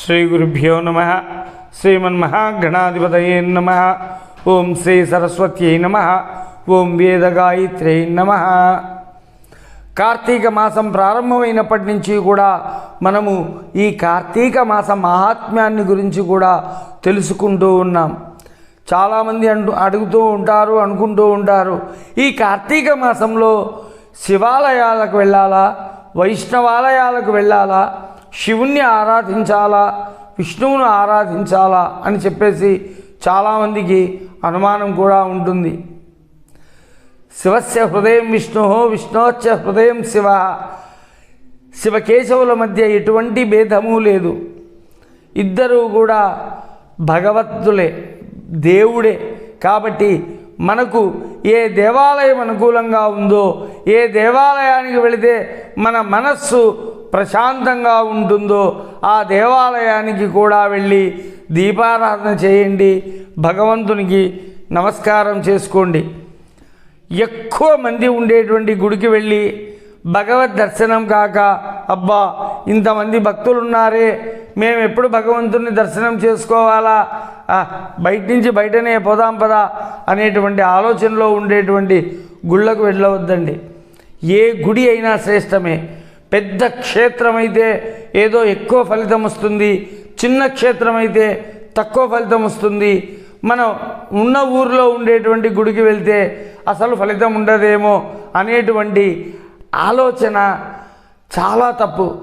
శ్రీ గురుభ్యో నమ శ్రీమన్మహాగణాధిపతయే నమ ఓం శ్రీ సరస్వత్యై నమ ఓం వేదగాయత్రై నమ కార్తీక మాసం ప్రారంభమైనప్పటి నుంచి కూడా మనము ఈ కార్తీక మాస మహాత్మ్యాన్ని గురించి కూడా తెలుసుకుంటూ ఉన్నాం. చాలామంది అంటూ అడుగుతూ ఉంటారు అనుకుంటూ ఉంటారు ఈ కార్తీక మాసంలో శివాలయాలకు వెళ్ళాలా వైష్ణవాలయాలకు వెళ్ళాలా శివుణ్ణి ఆరాధించాలా విష్ణువును ఆరాధించాలా అని చెప్పేసి చాలామందికి అనుమానం కూడా ఉంటుంది. శివస్య హృదయం విష్ణు విష్ణోచ్చ హృదయం శివ. శివకేశవుల మధ్య ఎటువంటి భేదము లేదు. ఇద్దరూ కూడా భగవత్తులే దేవుడే. కాబట్టి మనకు ఏ దేవాలయం అనుకూలంగా ఉందో ఏ దేవాలయానికి వెళితే మన మనస్సు ప్రశాంతంగా ఉంటుందో ఆ దేవాలయానికి కూడా వెళ్ళి దీపారాధన చేయండి భగవంతునికి నమస్కారం చేసుకోండి. ఎక్కువ మంది ఉండేటువంటి గుడికి వెళ్ళి భగవద్ దర్శనం కాక అబ్బా ఇంతమంది భక్తులు ఉన్నారే మేము ఎప్పుడు భగవంతుని దర్శనం చేసుకోవాలా? బయట నుంచి బయటనే పోదాం పదా అనేటువంటి ఆలోచనలో ఉండేటువంటి గుళ్ళకు వెళ్ళవద్దండి. ఏ గుడి అయినా శ్రేష్టమే. పెద్ద క్షేత్రం అయితే ఏదో ఎక్కువ ఫలితం వస్తుంది చిన్న క్షేత్రం అయితే తక్కువ ఫలితం వస్తుంది. మనం ఉన్న ఊరిలో ఉండేటువంటి గుడికి వెళ్తే అసలు ఫలితం ఉండదేమో అనేటువంటి ఆలోచన చాలా తప్పు.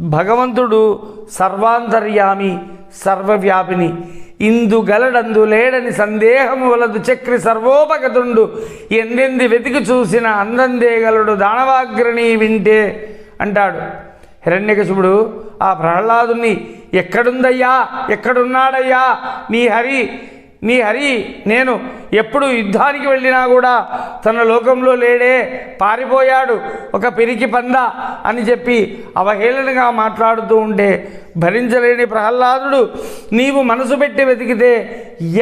భగవంతుడు సర్వాంతర్యామి సర్వవ్యాపిని. ఇందు గలడందు లేడని సందేహము వలదు చక్రి సర్వోపగతుండు. ఎందెంది వెతికి చూసిన అందందేగలడు దానవాగ్రణి వింటే అంటాడు. హిరణ్యకశిపుడు ఆ ప్రహ్లాదుని ఎక్కడుందయ్యా? ఎక్కడున్నాడయ్యా? నీ హరి నీ హరి నేను ఎప్పుడు యుద్ధానికి వెళ్ళినా కూడా తన లోకంలో లేడే పారిపోయాడు ఒక పిరికి పంద అని చెప్పి అవహేళనగా మాట్లాడుతూ ఉంటే భరించలేని ప్రహ్లాదుడు నీవు మనసు పెట్టి వెతికితే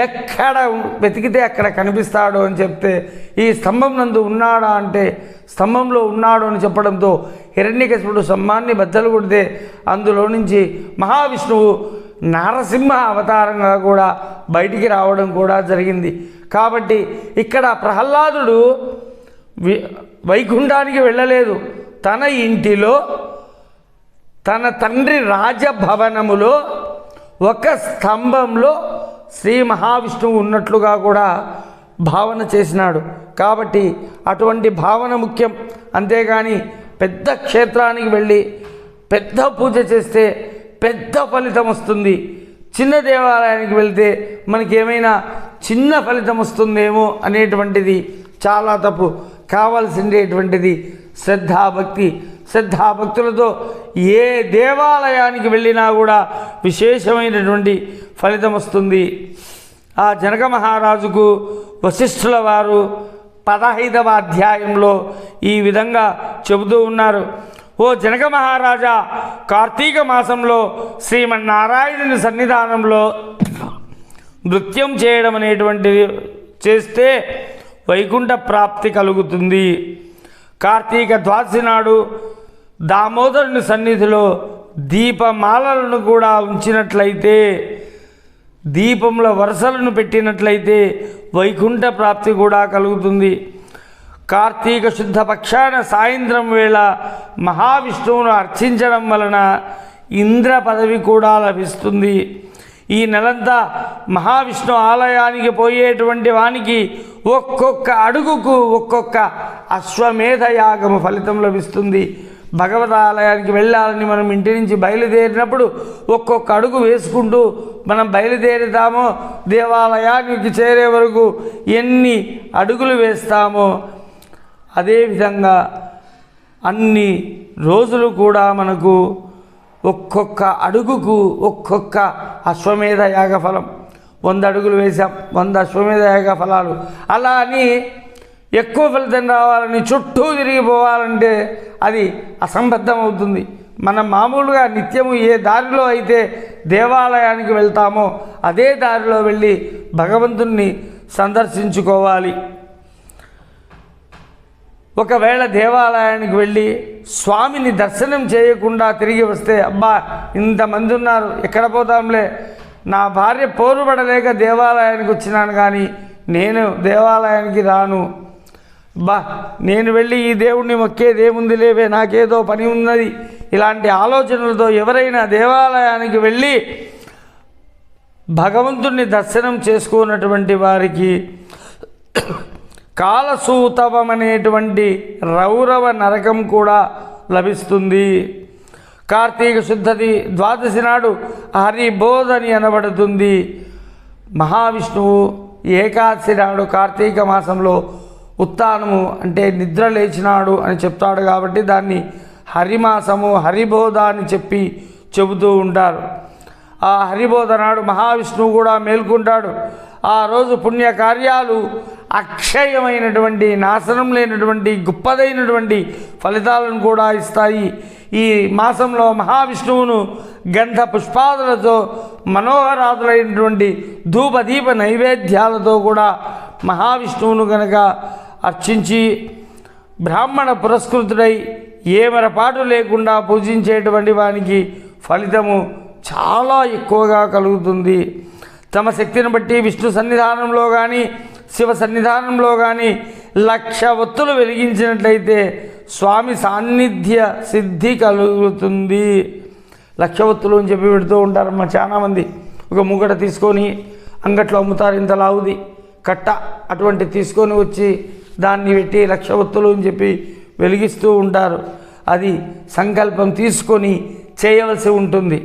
ఎక్కడ వెతికితే అక్కడ కనిపిస్తాడు అని చెప్తే ఈ స్తంభం నందు ఉన్నాడా? అంటే స్తంభంలో ఉన్నాడు అని చెప్పడంతో హిరణ్యకశిపుడు సమ్మాన్ని బద్దలు కొడితే అందులో నుంచి మహావిష్ణువు నారసింహ అవతారంగా కూడా బయటికి రావడం కూడా జరిగింది కాబట్టి ఇక్కడ ప్రహ్లాదుడు వైకుంఠానికి వెళ్ళలేదు. తన ఇంటిలో తన తండ్రి రాజభవనములో ఒక స్తంభంలో శ్రీ మహావిష్ణువు ఉన్నట్లుగా కూడా భావన చేసినాడు. కాబట్టి అటువంటి భావన ముఖ్యం. అంతేగాని పెద్ద క్షేత్రానికి వెళ్ళి పెద్ద పూజ చేస్తే పెద్ద ఫలితం వస్తుంది. చిన్న దేవాలయానికి వెళ్తే మనకి ఏమైనా చిన్న ఫలితం వస్తుందేమో అనేటువంటిది చాలా తప్పు. కావాల్సిండేటువంటిది శ్రద్ధాభక్తి. శ్రద్ధాభక్తులతో ఏ దేవాలయానికి వెళ్ళినా కూడా విశేషమైనటువంటి ఫలితం వస్తుంది. ఆ జనక మహారాజుకు వశిష్ఠుల వారు పదహైదవ అధ్యాయంలో ఈ విధంగా చెబుతూ ఉన్నారు. ఓ జనక మహారాజా కార్తీక మాసంలో శ్రీమన్నారాయణుని సన్నిధానంలో నృత్యం చేయడం అనేటువంటిది చేస్తే వైకుంఠ ప్రాప్తి కలుగుతుంది. కార్తీక ద్వాదశి నాడు దామోదరుని సన్నిధిలో దీపమాలలను కూడా ఉంచినట్లయితే దీపంలో వరుసలను పెట్టినట్లయితే వైకుంఠ ప్రాప్తి కూడా కలుగుతుంది. కార్తీక శుద్ధ పక్షాన సాయంత్రం వేళ మహావిష్ణువును అర్చించడం వలన ఇంద్ర పదవి కూడా లభిస్తుంది. ఈ నెలంతా మహావిష్ణు ఆలయానికి పోయేటువంటి వానికి ఒక్కొక్క అడుగుకు ఒక్కొక్క అశ్వమేధ యాగము ఫలితం లభిస్తుంది. భగవద్ ఆలయానికి వెళ్ళాలని మనం ఇంటి నుంచి బయలుదేరినప్పుడు ఒక్కొక్క అడుగు వేసుకుంటూ మనం బయలుదేరుతామో దేవాలయానికి చేరే వరకు ఎన్ని అడుగులు వేస్తామో అదేవిధంగా అన్ని రోజులు కూడా మనకు ఒక్కొక్క అడుగుకు ఒక్కొక్క అశ్వమేధ యాగ ఫలం. వంద అడుగులు వేసాం వంద అశ్వమేధ యాగ ఫలాలు. అలా అని ఎక్కువ ఫలితం రావాలని చుట్టూ తిరిగిపోవాలంటే అది అసంబద్ధం అవుతుంది మనం మామూలుగా నిత్యము ఏ దారిలో అయితే దేవాలయానికి వెళ్తామో అదే దారిలో వెళ్ళి భగవంతుణ్ణి సందర్శించుకోవాలి. ఒకవేళ దేవాలయానికి వెళ్ళి స్వామిని దర్శనం చేయకుండా తిరిగి వస్తే అబ్బా ఇంతమంది ఉన్నారు ఎక్కడ పోతాంలే నా భార్య పోరుపడలేక దేవాలయానికి వచ్చినాను కానీ నేను దేవాలయానికి రాను. బా నేను వెళ్ళి ఈ దేవుణ్ణి మొక్కేది ఏముంది లేవే నాకేదో పని ఉన్నది. ఇలాంటి ఆలోచనలతో ఎవరైనా దేవాలయానికి వెళ్ళి భగవంతుణ్ణి దర్శనం చేసుకున్నటువంటి వారికి కాలసూతవం అనేటువంటి రౌరవ నరకం కూడా లభిస్తుంది. కార్తీక శుద్ధది ద్వాదశి నాడు హరిబోధని అనబడుతుంది. మహావిష్ణువు ఏకాదశి నాడు కార్తీక మాసంలో ఉత్తానము అంటే నిద్ర లేచినాడు అని చెప్తాడు కాబట్టి దాన్ని హరిమాసము హరిబోధ అని చెప్పి చెబుతూ ఉంటారు. ఆ హరిబోధ నాడు మహావిష్ణువు కూడా మేల్కొంటాడు. ఆ రోజు పుణ్యకార్యాలు అక్షయమైనటువంటి నాశనం లేనటువంటి గొప్పదైనటువంటి ఫలితాలను కూడా ఇస్తాయి. ఈ మాసంలో మహావిష్ణువును గంధ పుష్పాదులతో మనోహరాదులైనటువంటి ధూపదీప నైవేద్యాలతో కూడా మహావిష్ణువును గనక అర్చించి బ్రాహ్మణ పురస్కృతుడై ఏమరపాటు లేకుండా పూజించేటువంటి వానికి ఫలితము చాలా ఎక్కువగా కలుగుతుంది. తమ శక్తిని బట్టి విష్ణు సన్నిధానంలో కానీ శివ సన్నిధానంలో కానీ లక్ష ఒత్తులు వెలిగించినట్లయితే స్వామి సాన్నిధ్య సిద్ధి కలుగుతుంది. లక్ష ఒత్తులు అని చెప్పి పెడుతూ ఉంటారమ్మా చాలామంది. ఒక ముగట తీసుకొని అంగట్లో అమ్ముతారు ఇంత లావుది. కట్ట అటువంటి తీసుకొని వచ్చి దాన్ని పెట్టి లక్ష ఒత్తులు అని చెప్పి వెలిగిస్తూ ఉంటారు. అది సంకల్పం తీసుకొని చేయవలసి ఉంటుంది.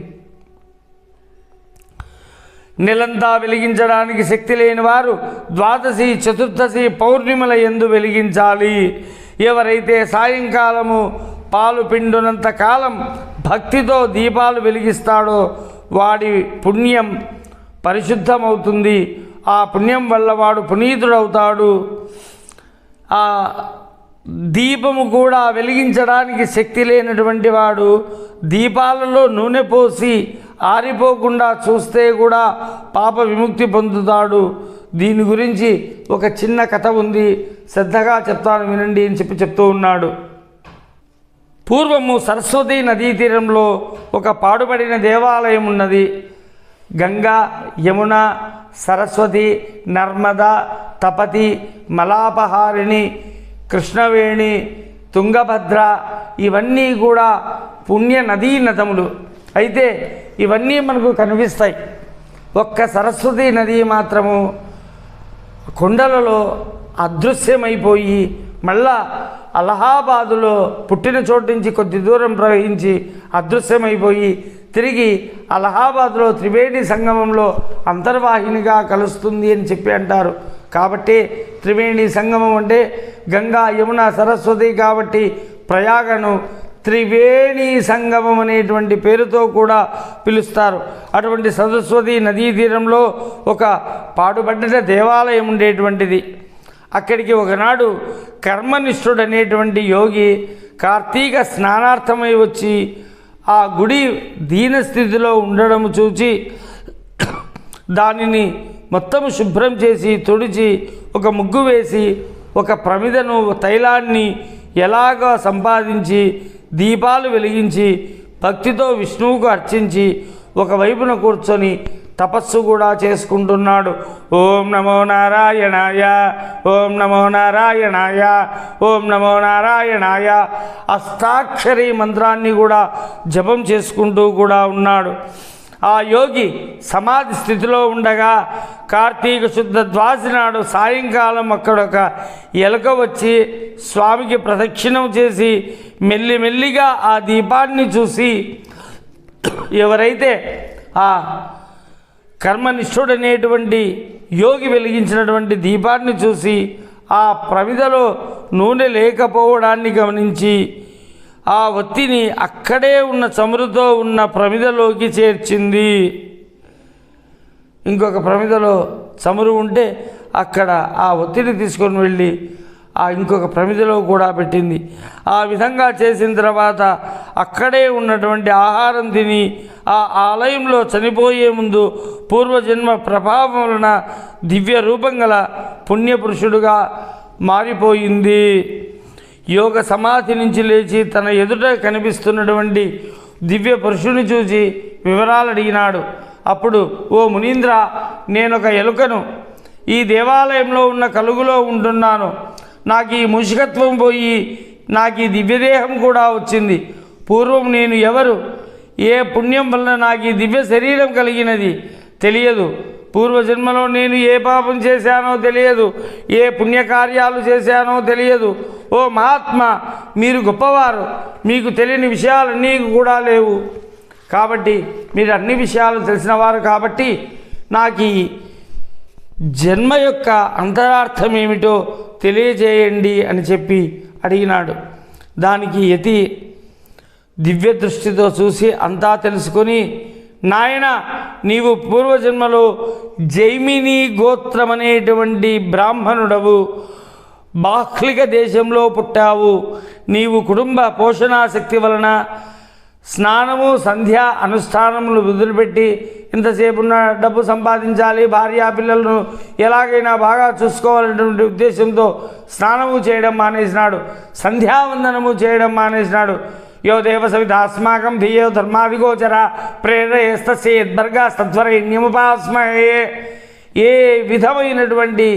నెలంతా వెలిగించడానికి శక్తి లేని వారు ద్వాదశి చతుర్దశి పౌర్ణిమల ఎందు వెలిగించాలి. ఎవరైతే సాయంకాలము పాలు పిండునంత కాలం భక్తితో దీపాలు వెలిగిస్తాడో వాడి పుణ్యం పరిశుద్ధమవుతుంది. ఆ పుణ్యం వల్ల వాడు పునీతుడవుతాడు. ఆ దీపము కూడా వెలిగించడానికి శక్తి లేనటువంటి వాడు దీపాలలో నూనె పోసి ఆరిపోకుండా చూస్తే కూడా పాప విముక్తి పొందుతాడు. దీని గురించి ఒక చిన్న కథ ఉంది. శ్రద్ధగా చెప్తాను వినండి అని చెప్పి చెప్తూ ఉన్నాడు. పూర్వము సరస్వతి నదీ తీరంలో ఒక పాడుబడిన దేవాలయం ఉన్నది. గంగా యమున సరస్వతి నర్మద తపతి మలాపహారిణి కృష్ణవేణి తుంగభద్ర ఇవన్నీ కూడా పుణ్య నదీ నదములు. అయితే ఇవన్నీ మనకు కనిపిస్తాయి. ఒక్క సరస్వతి నది మాత్రము కొండలలో అదృశ్యమైపోయి మళ్ళా అలహాబాదులో పుట్టిన చోటు నుంచి కొద్ది దూరం ప్రవహించి అదృశ్యమైపోయి తిరిగి అలహాబాద్లో త్రివేణి సంగమంలో అంతర్వాహినిగా కలుస్తుంది అని చెప్పి అంటారు. కాబట్టి త్రివేణి సంగమం అంటే గంగా యమున సరస్వతి కాబట్టి ప్రయాగను త్రివేణి సంగమం అనేటువంటి పేరుతో కూడా పిలుస్తారు. అటువంటి సరస్వతి నదీ తీరంలో ఒక పాడుబడ్డ దేవాలయం ఉండేటువంటిది. అక్కడికి ఒకనాడు కర్మనిష్ఠుడు అనేటువంటి యోగి కార్తీక స్నానార్థమై వచ్చి ఆ గుడి దీనస్థితిలో ఉండడం చూచి దానిని మొత్తం శుభ్రం చేసి తుడిచి ఒక ముగ్గు వేసి ఒక ప్రమిదను తైలాన్ని ఎలాగో సంపాదించి దీపాలు వెలిగించి భక్తితో విష్ణువుకు అర్చించి ఒకవైపున కూర్చొని తపస్సు కూడా చేసుకుంటున్నాడు. ఓం నమో నారాయణాయ ఓం నమో నారాయణాయ ఓం నమో నారాయణాయ. అష్టాక్షరి మంత్రాన్ని కూడా జపం చేసుకుంటూ కూడా ఉన్నాడు. ఆ యోగి సమాధి స్థితిలో ఉండగా కార్తీక శుద్ధ ద్వాసి నాడు సాయంకాలం అక్కడొక ఎలుక వచ్చి స్వామికి ప్రదక్షిణం చేసి మెల్లిమెల్లిగా ఆ దీపాన్ని చూసి ఎవరైతే ఆ కర్మనిష్ఠుడనేటువంటి యోగి వెలిగించినటువంటి దీపాన్ని చూసి ఆ ప్రమిదలో నూనె లేకపోవడాన్ని గమనించి ఆ ఒత్తిని అక్కడే ఉన్న చమురుతో ఉన్న ప్రమిదలోకి చేర్చింది. ఇంకొక ప్రమిదలో చమురు ఉంటే అక్కడ ఆ ఒత్తిడి తీసుకొని వెళ్ళి ఆ ఇంకొక ప్రమిదలో కూడా పెట్టింది. ఆ విధంగా చేసిన తర్వాత అక్కడే ఉన్నటువంటి ఆహారం తిని ఆ ఆలయంలో చనిపోయే ముందు పూర్వజన్మ ప్రభావం వలన దివ్య రూపం గల పుణ్యపురుషుడుగా మారిపోయింది. యోగ సమాధి నుంచి లేచి తన ఎదుట కనిపిస్తున్నటువంటి దివ్య పురుషుని చూసి వివరాలు అడిగినాడు అప్పుడు ఓ మునీంద్ర నేనొక ఎలుకను. ఈ దేవాలయంలో ఉన్న కలుగులో ఉంటున్నాను. నాకు ఈ ముషికత్వం పోయి నాకు ఈ దివ్యదేహం కూడా వచ్చింది. పూర్వం నేను ఎవరు? ఏ పుణ్యం వలన నాకు ఈ దివ్య శరీరం కలిగినది? తెలియదు. పూర్వజన్మలో నేను ఏ పాపం చేశానో తెలియదు. ఏ పుణ్యకార్యాలు చేశానో తెలియదు. ఓ మహాత్మ మీరు గొప్పవారు. మీకు తెలియని విషయాలన్నీ కూడా లేవు. కాబట్టి మీరు అన్ని విషయాలు తెలిసినవారు కాబట్టి నాకు ఈ జన్మ యొక్క అంతరార్థం ఏమిటో తెలియజేయండి అని చెప్పి అడిగినాడు. దానికి యతి దివ్య దృష్టితో చూసి అంతా తెలుసుకొని నాయన నీవు పూర్వజన్మలో జైమిని గోత్రం అనేటువంటి బ్రాహ్మణుడవు. బాహ్లిక దేశంలో పుట్టావు. నీవు కుటుంబ పోషణాశక్తి వలన స్నానము సంధ్య అనుష్ఠానములు వదిలిపెట్టి ఇంతసేపు ఉన్న డబ్బు సంపాదించాలి భార్యా పిల్లలను ఎలాగైనా బాగా చూసుకోవాలనేటువంటి ఉద్దేశంతో స్నానము చేయడం మానేసినాడు. సంధ్యావందనము చేయడం మానేసినాడు. యో దేవ సవిత ధియో ధర్మాదిగోచర ప్రేరయస్తసేద్బర్గా ఏ విధమైనటువంటి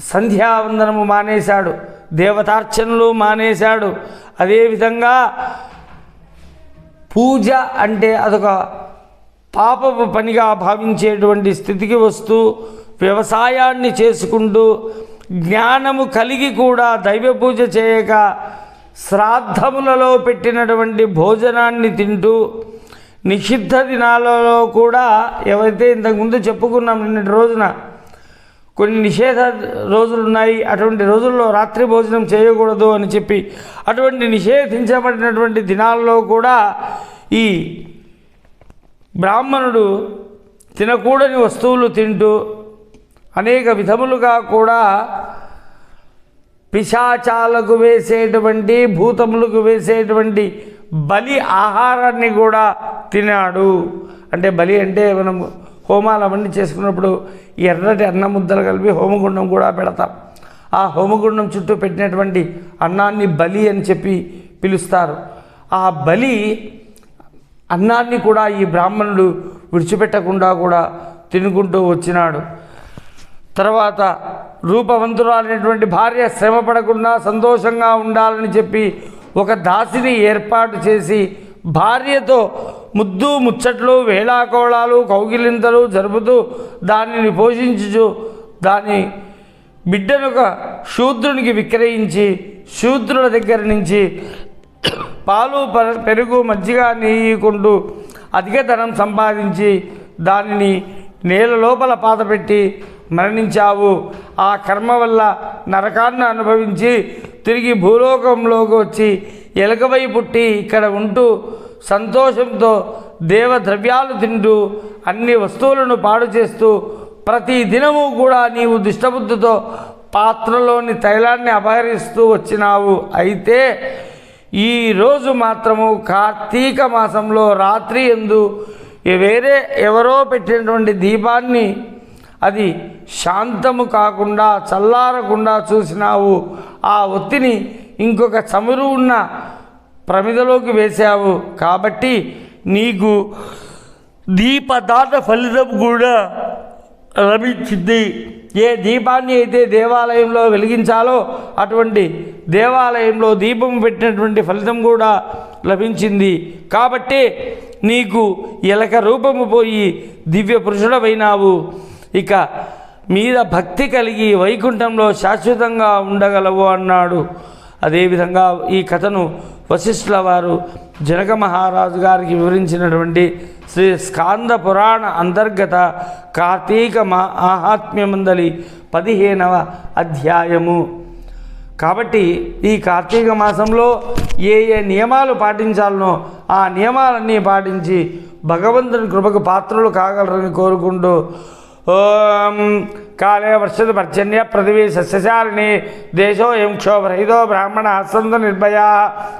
సంధ్యావందనము మానేశాడు దేవతార్చనలు మానేశాడు అదేవిధంగా పూజ అంటే అదొక పాపపు పనిగా భావించేటువంటి స్థితికి వస్తూ వ్యవసాయాన్ని చేసుకుంటూ జ్ఞానము కలిగి కూడా దైవ పూజ చేయక శ్రాద్ధములలో పెట్టినటువంటి భోజనాన్ని తింటూ నిషిద్ధ దినాలలో కూడా ఏవైతే ఇంతకుముందు చెప్పుకున్నాం నిన్నటి రోజున కొన్ని నిషేధ రోజులు ఉన్నాయి అటువంటి రోజుల్లో రాత్రి భోజనం చేయకూడదు అని చెప్పి అటువంటి నిషేధించబడినటువంటి దినాల్లో కూడా ఈ బ్రాహ్మణుడు తినకూడని వస్తువులు తింటూ అనేక విధములుగా కూడా పిశాచాలకు వేసేటువంటి భూతములకు వేసేటువంటి బలి ఆహారాన్ని కూడా తినాడు. అంటే బలి అంటే మనం హోమాలు అవన్నీ చేసుకున్నప్పుడు ఎర్రటి అన్న ముద్దలు కలిపి హోమగుండం కూడా పెడతాం. ఆ హోమగుండం చుట్టూ పెట్టినటువంటి అన్నాన్ని బలి అని చెప్పి పిలుస్తారు. ఆ బలి అన్నాన్ని కూడా ఈ బ్రాహ్మణుడు విడిచిపెట్టకుండా కూడా తినుకుంటూ వచ్చినాడు. తర్వాత రూపవంతురాలైనటువంటి భార్య శ్రమ పడకుండా సంతోషంగా ఉండాలని చెప్పి ఒక దాసిని ఏర్పాటు చేసి భార్యతో ముద్దు ముచ్చట్లు వేళాకోళాలు కౌగిలింతలు జరుపుతూ దానిని పోషించుచు దాని బిడ్డను ఒక శూద్రునికి విక్రయించి శూద్రుల దగ్గర నుంచి పాలు పెరుగు మజ్జిగ నెయ్యికుంటూ అధిక ధనం సంపాదించి దానిని నేల లోపల పాతపెట్టి మరణించావు. ఆ కర్మ వల్ల నరకాన్ని అనుభవించి తిరిగి భూలోకంలోకి వచ్చి ఎలకపై పుట్టి ఇక్కడ ఉంటూ సంతోషంతో దేవ ద్రవ్యాలు తింటూ అన్ని వస్తువులను పాడు చేస్తూ ప్రతి దినము కూడా నీవు దుష్టబుద్ధితో పాత్రలోని తైలాన్ని అపహరిస్తూ వచ్చినావు. అయితే ఈరోజు మాత్రము కార్తీక మాసంలో రాత్రి ఎందు వేరే ఎవరో పెట్టినటువంటి దీపాన్ని అది శాంతము కాకుండా చల్లారకుండా చూసినావు. ఆ ఒత్తిని ఇంకొక చమురు ఉన్న ప్రమిదలోకి వేశావు. కాబట్టి నీకు దీపదాట ఫలితం కూడా లభించింది. ఏ దీపాన్ని అయితే దేవాలయంలో వెలిగించాలో అటువంటి దేవాలయంలో దీపం పెట్టినటువంటి ఫలితం కూడా లభించింది. కాబట్టి నీకు ఎలక రూపము పోయి దివ్య పురుషుడమైనావు ఇక మీద భక్తి కలిగి వైకుంఠంలో శాశ్వతంగా ఉండగలవు అన్నాడు. అదేవిధంగా ఈ కథను వశిష్ఠుల వారు జనక మహారాజు గారికి వివరించినటువంటి శ్రీ స్కాంద పురాణ అంతర్గత కార్తీక మా ఆహాత్మ్యమందలి పదిహేనవ అధ్యాయము. కాబట్టి ఈ కార్తీక మాసంలో ఏ ఏ నియమాలు పాటించాలనో ఆ నియమాలన్నీ పాటించి భగవంతుని కృపకు పాత్రలు కాగలరని కోరుకుంటూ ఓం కాలే వర్షద పర్జన్య పృథివీ సస్యశాలిని దేశో ఏం క్షోభరహితో బ్రాహ్మణ సంత నిర్భయ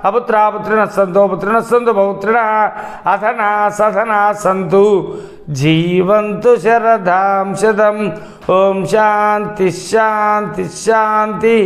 అపుత్రాపుత్రిన సంతో పుత్రిన సంతు పౌత్రిణ అథనా సథనా సంతు జీవంతు శరదాంశతం ఓం శాంతి శాంతి శాంతి.